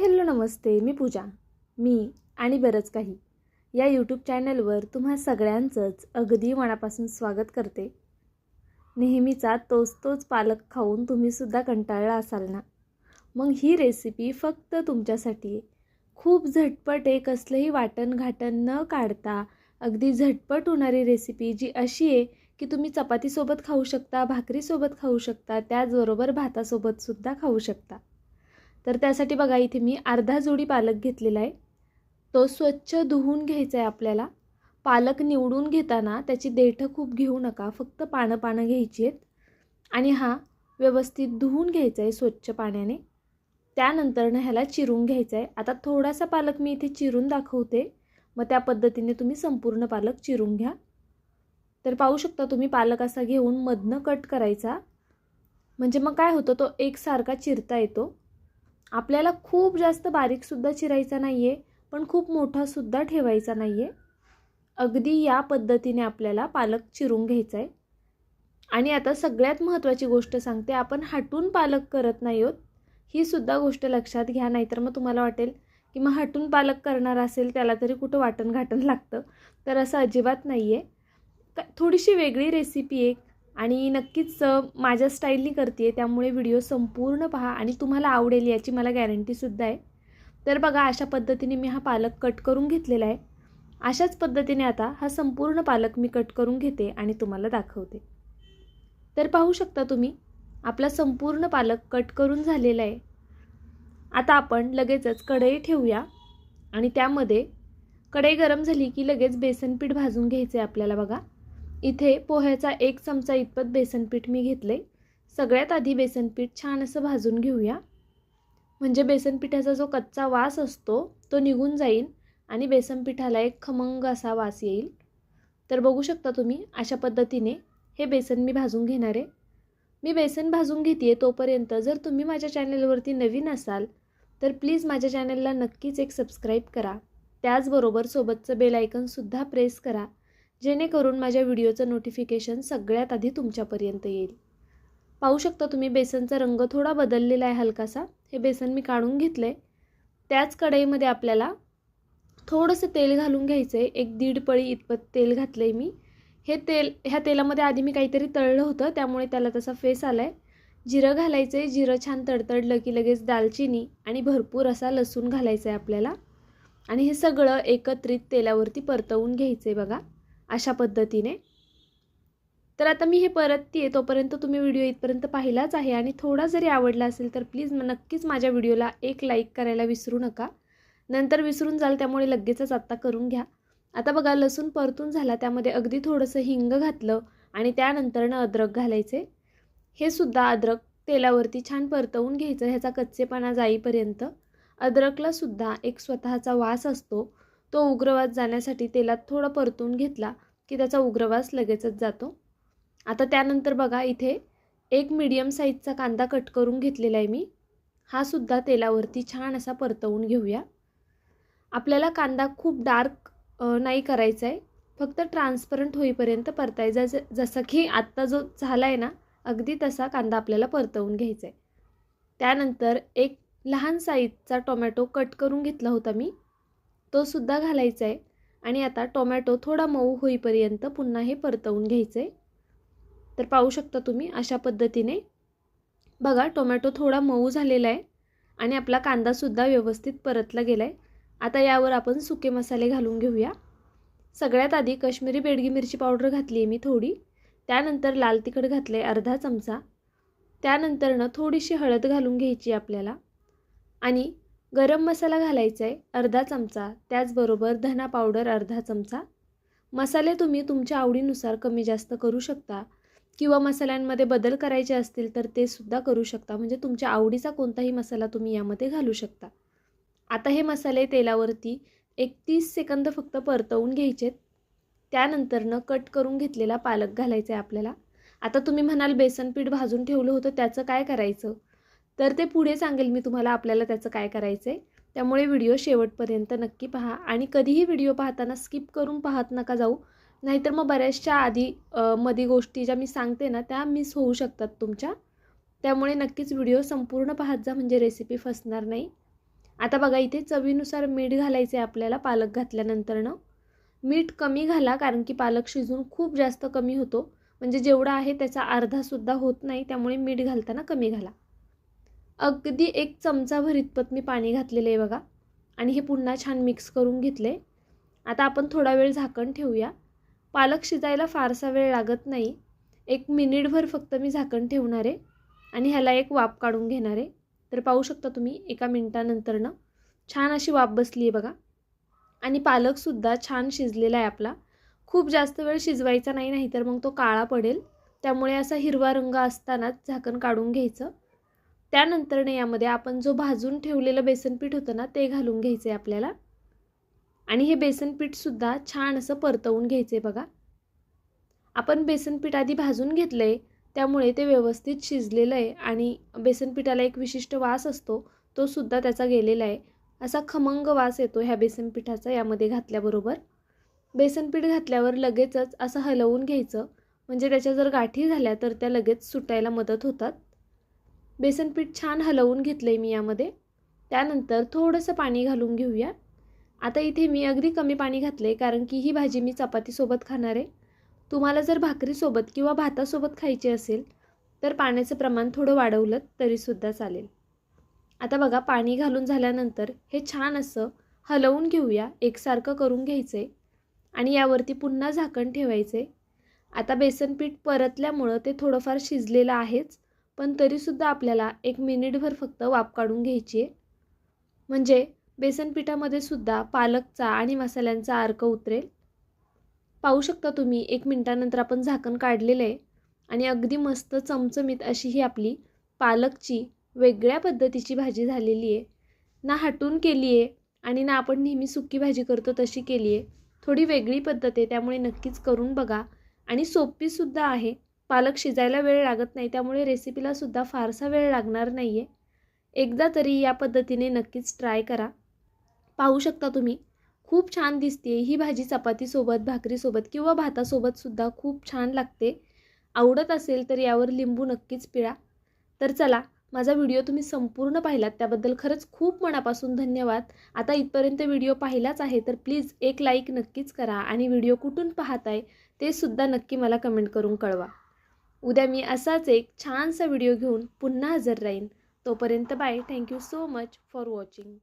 Hello नमस्ते मी पूजा मी आणि बरंच काही. या यूट्यूब चॅनलवर तुम्हा सगळ्यांचंच अगदी मनापासून स्वागत करते. नेहमीचा तोच तोच पालक खाऊन तुम्हीसुद्धा कंटाळला असाल ना? मग ही रेसिपी फक्त तुमच्यासाठी. आहे खूप झटपट आहे कसलंही वाटण घाटण न काढता अगदी झटपट होणारी रेसिपी जी अशी आहे की तुम्ही चपातीसोबत खाऊ शकता भाकरीसोबत खाऊ शकता त्याचबरोबर भातासोबतसुद्धा खाऊ शकता. तर त्यासाठी बघा इथे मी अर्धा जोडी पालक घेतलेला आहे. तो स्वच्छ धुवून घ्यायचा आहे आपल्याला. पालक निवडून घेताना त्याची देठं खूप घेऊ नका फक्त पानं पानं घ्यायची आहेत. आणि हा व्यवस्थित धुवून घ्यायचा आहे स्वच्छ पाण्याने. त्यानंतरनं ह्याला चिरून घ्यायचा आहे. आता थोडासा पालक मी इथे चिरून दाखवते. मग त्या पद्धतीने तुम्ही संपूर्ण पालक चिरून घ्या. तर पाहू शकता तुम्ही पालक असा घेऊन मधनं कट करायचा. म्हणजे मग काय होतं तो एकसारखा चिरता येतो. आपल्याला खूप जास्त बारीकसुद्धा चिरायचा नाही आहे पण खूप मोठासुद्धा ठेवायचा नाही आहे अगदी या पद्धतीने आपल्याला पालक चिरून घ्यायचा आहे आणि आता सगळ्यात महत्त्वाची गोष्ट सांगते आपण हटून पालक करत नाही आहोत ही सुद्धा गोष्ट लक्षात घ्या नाहीतर मग तुम्हाला वाटेल की मग हटून पालक करणार असेल त्याला तरी कुठं वाटण घाटण लागतं. तर असं अजिबात नाही आहे का थोडीशी वेगळी रेसिपी आहे आणि नक्कीच माझ्या स्टाईलनी करते आहे त्यामुळे व्हिडिओ संपूर्ण पहा आणि तुम्हाला आवडेल याची मला गॅरंटीसुद्धा आहे. तर बघा अशा पद्धतीने मी हा पालक कट करून घेतलेला आहे. अशाच पद्धतीने आता हा संपूर्ण पालक मी कट करून घेते आणि तुम्हाला दाखवते. तर पाहू शकता तुम्ही आपला संपूर्ण पालक कट करून झालेला आहे. आता आपण लगेचच कढई ठेवूया आणि त्यामध्ये कढई गरम झाली की लगेच बेसन पीठ भाजून घ्यायचं आहे आपल्याला बघा. इथे पोह्याचा एक चमचा इतपत बेसनपीठ मी घेतले. सगळ्यात आधी बेसनपीठ छान असं भाजून घेऊया. म्हणजे बेसनपिठाचा जो कच्चा वास असतो तो निघून जाईल आणि बेसनपिठाला एक खमंग असा वास येईल. तर बघू शकता तुम्ही अशा पद्धतीने हे बेसन मी भाजून घेणार आहे. मी बेसन भाजून घेते आहे तोपर्यंत जर तुम्ही माझ्या चॅनलवरती नवीन असाल तर प्लीज माझ्या चॅनलला नक्कीच एक सबस्क्राईब करा. त्याचबरोबर सोबतचं बेल आयकनसुद्धा प्रेस करा. जेणेकरून माझ्या व्हिडिओचं नोटिफिकेशन सगळ्यात आधी तुमच्यापर्यंत येईल. पाहू शकता तुम्ही बेसनचा रंग थोडा बदललेला आहे हलकासा. हे बेसन मी काढून घेतलं आहे त्याच कढईमध्ये आपल्याला थोडंसं तेल घालून घ्यायचं आहे एक दीड पळी इतपत तेल घातलं आहे मी. हे तेल ह्या तेलामध्ये आधी मी काहीतरी तळलं होतं. त्यामुळे त्याला तसा फेस आला आहे जिरं घालायचं आहे जिरं छान तडतडलं की लगेच दालचिनी आणि भरपूर असा लसूण घालायचा आहे आपल्याला. आणि हे सगळं एकत्रित तेलावरती परतवून घ्यायचं आहे बघा. अशा पद्धतीने. तर आता मी हे परतते तोपर्यंत तुम्ही व्हिडिओ इथपर्यंत पाहिलाच आहे आणि थोडा जरी आवडला असेल तर प्लीज नक्कीच माझ्या व्हिडिओला एक लाईक करायला विसरू नका. नंतर विसरून जाल त्यामुळे लगेचच आत्ता करून घ्या. आता बघा लसूण परतून झाला त्यामध्ये अगदी थोडंसं हिंग घातलं आणि त्यानंतरनं अद्रक घालायचे. हे सुद्धा अद्रक तेलावरती छान परतवून घ्यायचं ह्याचा कच्चेपणा जाईपर्यंत. अद्रकला सुद्धा एक स्वतःचा वास असतो. तो उग्रवास जाण्यासाठी तेलात थोडं परतून घेतला की त्याचा उग्रवास लगेचच जातो. आता त्यानंतर बघा इथे एक मीडियम साईजचा कांदा कट करून घेतलेला आहे मी. हा सुद्धा तेलावरती छान असा परतवून घेऊया. आपल्याला कांदा खूप डार्क नाही करायचा आहे. फक्त ट्रान्सपरंट होईपर्यंत परतायचा ज जसं की आत्ता जो झाला आहे ना अगदी तसा कांदा आपल्याला परतवून घ्यायचा आहे. त्यानंतर एक लहान साईजचा टोमॅटो कट करून घेतला होता मी. तो सुद्धा घालायचा आहे आणि आता टोमॅटो थोडा मऊ होईपर्यंत पुन्हा हे परतवून घ्यायचं आहे तर पाहू शकता तुम्ही अशा पद्धतीने. बघा टोमॅटो थोडा मऊ झालेला आहे आणि आपला कांदासुद्धा व्यवस्थित परतला गेला आहे आता यावर आपण सुके मसाले घालून घेऊया. सगळ्यात आधी कश्मीरी बेडगी मिरची पावडर घातली आहे मी थोडी. त्यानंतर लाल तिखट घातलं आहे अर्धा चमचा. त्यानंतरनं थोडीशी हळद घालून घ्यायची आपल्याला. आणि गरम मसाला घालायचा आहे अर्धा चमचा त्याचबरोबर धना पावडर अर्धा चमचा. मसाले तुम्ही तुमच्या आवडीनुसार कमी जास्त करू शकता किंवा मसाल्यांमध्ये बदल करायचे असतील तर ते सुद्धा करू शकता. म्हणजे तुमच्या आवडीचा कोणताही मसाला तुम्ही यामध्ये घालू शकता. आता हे मसाले तेलावरती एक तीस सेकंद फक्त परतवून घ्यायचेत. त्यानंतरनं कट करून घेतलेला पालक घालायचा आहे आपल्याला. आता तुम्ही म्हणाल बेसन पीठ भाजून ठेवलं होतं त्याचं काय करायचं? तर ते पुढे सांगेल मी तुम्हाला आपल्याला त्याचं काय करायचं आहे त्यामुळे व्हिडिओ शेवटपर्यंत नक्की पहा आणि कधीही व्हिडिओ पाहताना स्किप करून पाहत नका जाऊ. नाहीतर मग बऱ्याचशा आधी मधी गोष्टी ज्या मी सांगते ना त्या मिस होऊ शकतात तुमच्या. त्यामुळे नक्कीच व्हिडिओ संपूर्ण पाहत जा म्हणजे रेसिपी फसणार नाही. आता बघा इथे चवीनुसार मीठ घालायचं आहे आपल्याला पालक घातल्यानंतरनं. मीठ कमी घाला कारण की पालक शिजून खूप जास्त कमी होतो. म्हणजे जेवढा आहे त्याचा अर्धासुद्धा होत नाही त्यामुळे मीठ घालताना कमी घाला. अगदी एक चमचाभर इतपत मी पाणी घातलेलं आहे बघा. आणि हे पुन्हा छान मिक्स करून घेतले आता आपण थोडा वेळ झाकण ठेवूया. पालक शिजायला फारसा वेळ लागत नाही. एक मिनिटभर फक्त मी झाकण ठेवणार आहे. आणि ह्याला एक वाफ काढून घेणार आहे. तर पाहू शकता तुम्ही एका मिनटानंतरनं छान अशी वाफ बसली आहे बघा. आणि पालकसुद्धा छान शिजलेला आहे आपला. खूप जास्त वेळ शिजवायचा नाही नाही तर मग तो काळा पडेल. त्यामुळे असा हिरवा रंग असतानाच झाकण काढून घ्यायचं. त्यानंतरने यामध्ये आपण जो भाजून ठेवलेलं बेसनपीठ होतं ना ते घालून घ्यायचं आहे आपल्याला. आणि हे बेसनपीठसुद्धा छान असं परतवून घ्यायचं आहे बघा. आपण बेसनपीठ आधी भाजून घेतलं आहे त्यामुळे ते व्यवस्थित शिजलेलं आहे आणि बेसनपीठाला एक विशिष्ट वास असतो तो सुद्धा त्याचा गेलेला आहे. असा खमंग वास येतो ह्या बेसनपीठाचा यामध्ये घातल्याबरोबर. बेसनपीठ घातल्यावर लगेचच असं हलवून घ्यायचं. म्हणजे त्याच्या जर गाठी झाल्या तर त्या लगेच सुटायला मदत होतात. बेसनपीठ छान हलवून घेतलं आहे मी यामध्ये. त्यानंतर थोडंसं पाणी घालून घेऊया. आता इथे मी अगदी कमी पाणी घातलं आहे कारण की ही भाजी मी चपातीसोबत खाणार आहे. तुम्हाला जर भाकरीसोबत किंवा भातासोबत खायची असेल तर पाण्याचं प्रमाण थोडं वाढवलं तरीसुद्धा चालेल. आता बघा पाणी घालून झाल्यानंतर हे छान असं हलवून घेऊया. एकसारखं करून घ्यायचं आहे आणि यावरती पुन्हा झाकण ठेवायचं आहे आता बेसनपीठ परतल्यामुळं ते थोडंफार शिजलेलं आहेच. पण तरीसुद्धा आपल्याला एक मिनिटभर फक्त वाफ काढून घ्यायची आहे. म्हणजे बेसनपिठामध्ये सुद्धा पालकचा आणि मसाल्यांचा अर्क उतरेल. पाहू शकता तुम्ही एक मिनटानंतर आपण झाकण काढलेलं आहे. आणि अगदी मस्त चमचमीत अशी ही आपली पालकची वेगळ्या पद्धतीची भाजी झालेली आहे. ना हटून केली आहे आणि ना आपण नेहमी सुकी भाजी करतो तशी केली आहे. थोडी वेगळी पद्धत आहे त्यामुळे नक्कीच करून बघा. आणि सोपीसुद्धा आहे. पालक शिजायला वेळ लागत नाही त्यामुळे रेसिपीला सुद्धा फारसा वेळ लागणार नाही आहे एकदा तरी या पद्धतीने नक्कीच ट्राय करा. पाहू शकता तुम्ही खूप छान दिसते ही भाजी चपातीसोबत भाकरीसोबत किंवा भातासोबतसुद्धा खूप छान लागते. आवडत असेल तर यावर लिंबू नक्कीच पिळा. तर चला माझा व्हिडिओ तुम्ही संपूर्ण पाहिलात त्याबद्दल खरंच खूप मनापासून धन्यवाद. आता इथपर्यंत व्हिडिओ पाहिलाच आहे तर प्लीज एक लाईक नक्कीच करा आणि व्हिडिओ कुठून पाहताय ते सुद्धा नक्की मला कमेंट करून कळवा. उद्या मी असाच एक छानसा व्हिडिओ घेऊन पुन्हा हजर राहीन. तोपर्यंत bye. Thank you so much for watching